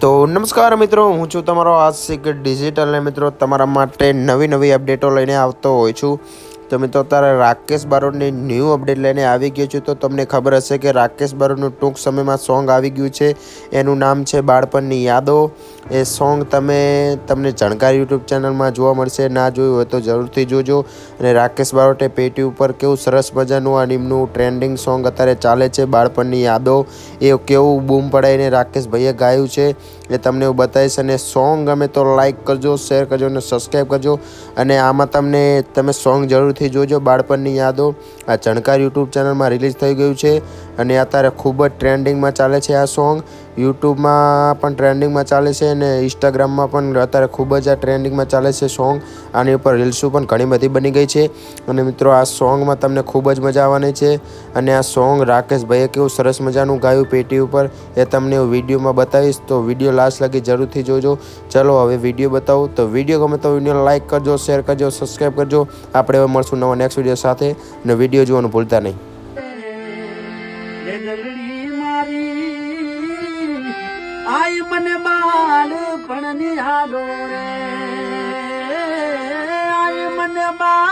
તો નમસ્કાર મિત્રો, હું છું તમારો આશિક ડિજિટલ ને મિત્રો તમારા માટે નવી નવી અપડેટો લઈને આવતો હોઉં છું. તો મિત્રો રાકેશ બારોટની ન્યૂ અપડેટ લઈને આવી ગયો છું, તો તમને ખબર હશે કે રાકેશ બારોટનું ટૂંક સમયમાં સોંગ આવી ગયું છે. એનું નામ છે બાળપણની યાદો. એ સોંગ તમે, તમને જાણકાર યુટ્યુબ ચેનલમાં જોવા મળશે. ના જોયું હોય તો જરૂરથી જોજો. અને રાકેશ બારોટે પેટી ઉપર કેવું સરસ મજાનું આ નિમનું ટ્રેન્ડિંગ સોંગ અત્યારે ચાલે છે, બાળપણની યાદો. એ કેવું બૂમ પડાવીને રાકેશભાઈએ ગાયું છે. એ તમને હું બતાવીશ અને સોંગ ગમે તો લાઈક કરજો શેર કરજો અને સબસ્ક્રાઈબ કરજો. અને આમાં તમને, તમે સોંગ જરૂરથી જોજો બાળપણની યાદો. આ ચણકાર યુટ્યુબ ચેનલમાં રિલીઝ થઈ ગયું છે અને અત્યારે ખૂબ જ ટ્રેન્ડિંગમાં ચાલે છે આ સોંગ. યુટ્યુબમાં પણ ટ્રેન્ડિંગમાં ચાલે છે અને ઇન્સ્ટાગ્રામમાં પણ અત્યારે ખૂબ જ આ ટ્રેન્ડિંગમાં ચાલે છે સોંગ. આની ઉપર રીલ્સો પણ ઘણી બધી બની ગઈ છે. અને મિત્રો, આ સોંગમાં તમને ખૂબ જ મજા આવવાની છે. અને આ સોંગ રાકેશભાઈએ કેવું સરસ મજાનું ગાયું પેટી ઉપર. એ તમને હું વિડીયોમાં બતાવીશ, તો વીડિયો લાસ્ટ લગી જરૂરથી જોજો. ચલો, હવે વીડિયો બતાવું. તો વીડિયો ગમે તો વીડિયો લાઇક કરજો, શેર કરજો, સબસ્ક્રાઈબ કરજો. આપણે હવે મળશું નવા નેક્સ્ટ વીડિયો સાથે. અને વીડિયો જોવાનું ભૂલતા નહીં. આઈ મને બાળપણની યાદો રે. આઈ મને બાળ